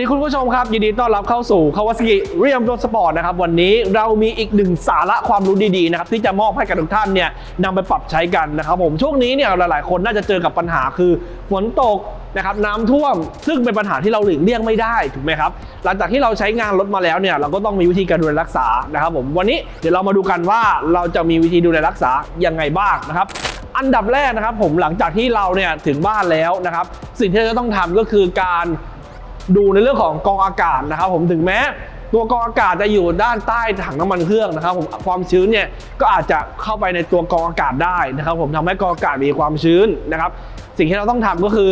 ดีคุณผู้ชมครับ ยินดีต้อนรับเข้าสู่คาวาซ k i เรียมรถสปอร์ตนะครับ วันนี้เรามีอีกหนึ่งสาระความรู้ดีๆนะครับที่จะมอบให้กับทุกท่านเนี่ยนำไปปรับใช้กันนะครับผมช่วงนี้เนี่ยหลายๆ คนน่าจะเจอกับปัญหาคือฝนตกนะครับน้ำท่วมซึ่งเป็นปัญหาที่เราหลีกเลี่ยงไม่ได้ถูกไหมครับหลังจากที่เราใช้งานรถมาแล้วเนี่ยเราก็ต้องมีวิธีการดูแลรักษานะครับผมวันนี้เดี๋ยวเรามาดูกันว่าเราจะมีวิธีดูแลรักษายังไงบ้างนะครับอันดับแรกนะครับผมหลังจากที่เราเนี่ยถึงบ้านแล้วนะครับสิ่งที่เราจะต้องทำก็คือการ ดูในเรื่องของกองอากาศนะครับผมถึงแม้ตัวกองอากาศจะอยู่ด้านใต้ถังน้ำมันเครื่องนะครับผมความชื้นเนี่ยก็อาจจะเข้าไปในตัวกองอากาศได้นะครับ ผมทำให้กองอากาศมีความชื้นนะครับ สิ่งที่เราต้องทำก็คือ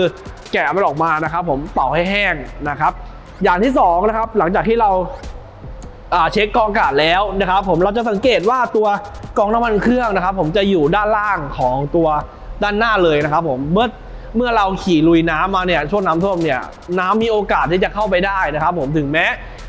แกะมันออกมานะครับ ผมเป่าให้แห้งนะครับ อย่างที่สองนะครับหลังจากที่เราเช็คกองอากาศแล้วนะครับ ผมเราจะสังเกตว่าตัวกองน้ำมันเครื่องนะครับ ผมจะอยู่ด้านล่างของตัวด้านหน้าเลยนะครับ ผมเมื่อ เมื่อเราขี่ลุยน้ำมาเนี่ยช่วงน้ำท่วมเนี่ยน้ำมีโอกาสที่จะเข้าไปได้นะครับ ผมถึงแม้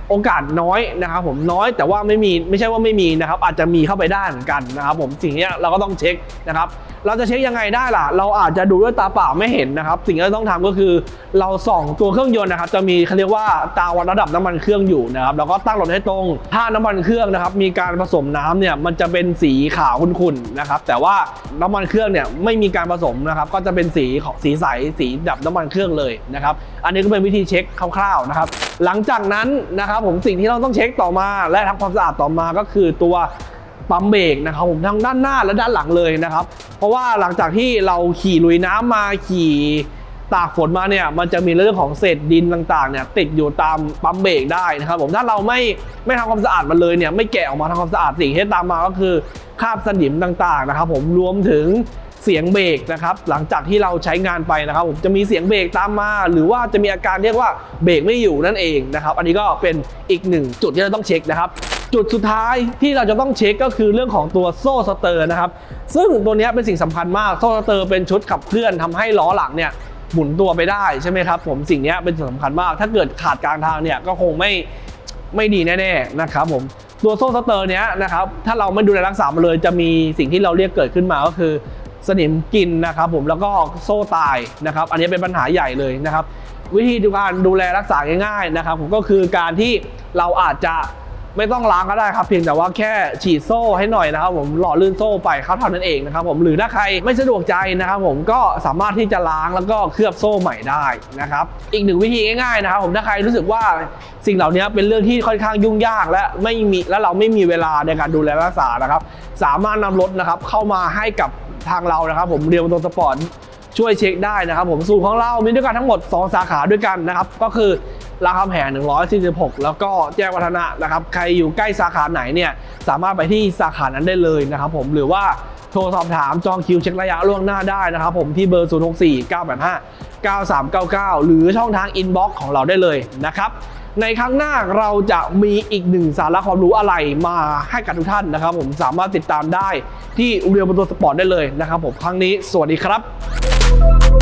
โอกาสน้อยนะครับ ผมน้อยแต่ว่าไม่มีไม่ใช่ว่าไม่มีนะครับ อาจจะมีเข้าไปได้เหมือนกันนะครับ ผมสิ่งนี้เราก็ต้องเช็คนะครับ เราจะเช็คยังไงได้ล่ะ เราอาจจะดูด้วยตาเปล่าไม่เห็นนะครับ สิ่งที่ต้องทำก็คือ เราส่องตัวเครื่องยนต์นะครับ จะมีเขาเรียกว่าตาวัดระดับน้ำมันเครื่องอยู่นะครับแล้วก็ตั้งรถให้ตรง ถ้าน้ำมันเครื่องนะครับ มีการผสมน้ำเนี่ยมันจะเป็นสีขาวขุ่นๆนะครับ แต่ว่าน้ำมันเครื่องเนี่ยไม่มีการผสมนะครับ ก็จะเป็นสีของสีใสสีดับน้ำมันเครื่องเลยนะครับ อันนี้ก็เป็นวิธีเช็คคร่าวๆนะครับ หลังจากนั้นนะครับผมสิ่งที่เราต้องเช็คต่อมา และทำความสะอาดต่อมาก็คือตัวปั๊มเบรกนะครับผมทั้งด้านหน้าและด้านหลังเลยนะครับ เพราะว่าหลังจากที่เราขี่ลุยน้ำมาขี่ตากฝนมาเนี่ยมันจะมีเรื่องของเศษดินต่างๆเนี่ยติดอยู่ตามปั๊มเบรกได้นะครับผมถ้าเราไม่ไม่ทำความสะอาดมันเลยเนี่ยไม่แกะออกมาทำความสะอาดสิ่งที่ตามมาก็คือคราบสนิมต่างๆนะครับผมรวมถึง เสียงเบรกนะครับหลังจากที่เราใช้งานไปนะครับผมจะมีเสียงเบรกตามมา หรือว่าจะมีอาการเรียกว่าเบรกไม่อยู่นั่นเองนะครับอันนี้ก็เป็นอีกหนึ่งจุดที่เราต้องเช็คนะครับจุดสุดท้ายที่เราจะต้องเช็คก็คือเรื่องของตัวโซ่สเตอร์นะครับซึ่งตัวนี้เป็นสิ่งสำคัญมากโซ่สเตอร์เป็นชุดขับเคลื่อนทำให้ล้อหลังเนี่ยหมุนตัวไปได้ใช่ไหมครับผมสิ่งนี้เป็นสิ่งสำคัญมาก ถ้าเกิดขาดกลางทางเนี่ยก็คงไม่ไม่ดีแน่ๆนะครับผมตัวโซ่สเตอร์เนี้ยนะครับถ้าเราไม่ดูแลรักษามันเลยจะมีสิ่งที่เราเรียกเกิดขึ้นมาก็คือ สนิมกินนะครับผมแล้วก็โซ่ตายนะครับ อันนี้เป็นปัญหาใหญ่เลยนะครับ วิธีการดูแลรักษาง่ายๆนะครับผมก็คือการที่เราอาจจะ ไม่ต้องล้างก็ได้ครับเพียงแต่ว่าแค่ฉีดโซ่ให้หน่อยนะครับ ผมหล่อลื่นโซ่ไปครับเท่านั้นเองนะครับผมหรือถ้าใครไม่สะดวกใจนะครับผมก็สามารถที่จะล้างแล้วก็เคลือบโซ่ใหม่ได้นะครับอีกหนึ่งวิธีง่ายๆนะครับผมถ้าใครรู้สึกว่าสิ่งเหล่านี้เป็นเรื่องที่ค่อนข้างยุ่งยาก และไม่มีและเราไม่มีเวลาในการดูแลรักษานะครับ สามารถนำรถนะครับเข้ามาให้กับทางเรานะครับ ผมเรียวตัวสปอร์ตช่วยเช็คได้นะครับ ผมสูตรของเรามีด้วยกันทั้งหมด 2 สาขาด้วยกันนะครับก็คือ รามคำแหง146 แล้วก็แจ้งวัฒนะนะครับ ใครอยู่ใกล้สาขาไหนเนี่ยสามารถไปที่สาขานั้นได้เลยนะครับผมหรือว่าโทรสอบถามจองคิวเช็คระยะล่วงหน้าได้นะครับผมที่เบอร์ 064 985 9399 หรือช่องทางอินบ็อกซ์ของเราได้เลยนะครับในครั้งหน้าเราจะมีอีกหนึ่งสาระความรู้อะไรมาให้กับทุกท่านนะครับ ผมสามารถติดตามได้ที่เรียวบนตัวสปอร์ตได้เลยนะครับผมครั้งนี้สวัสดีครับ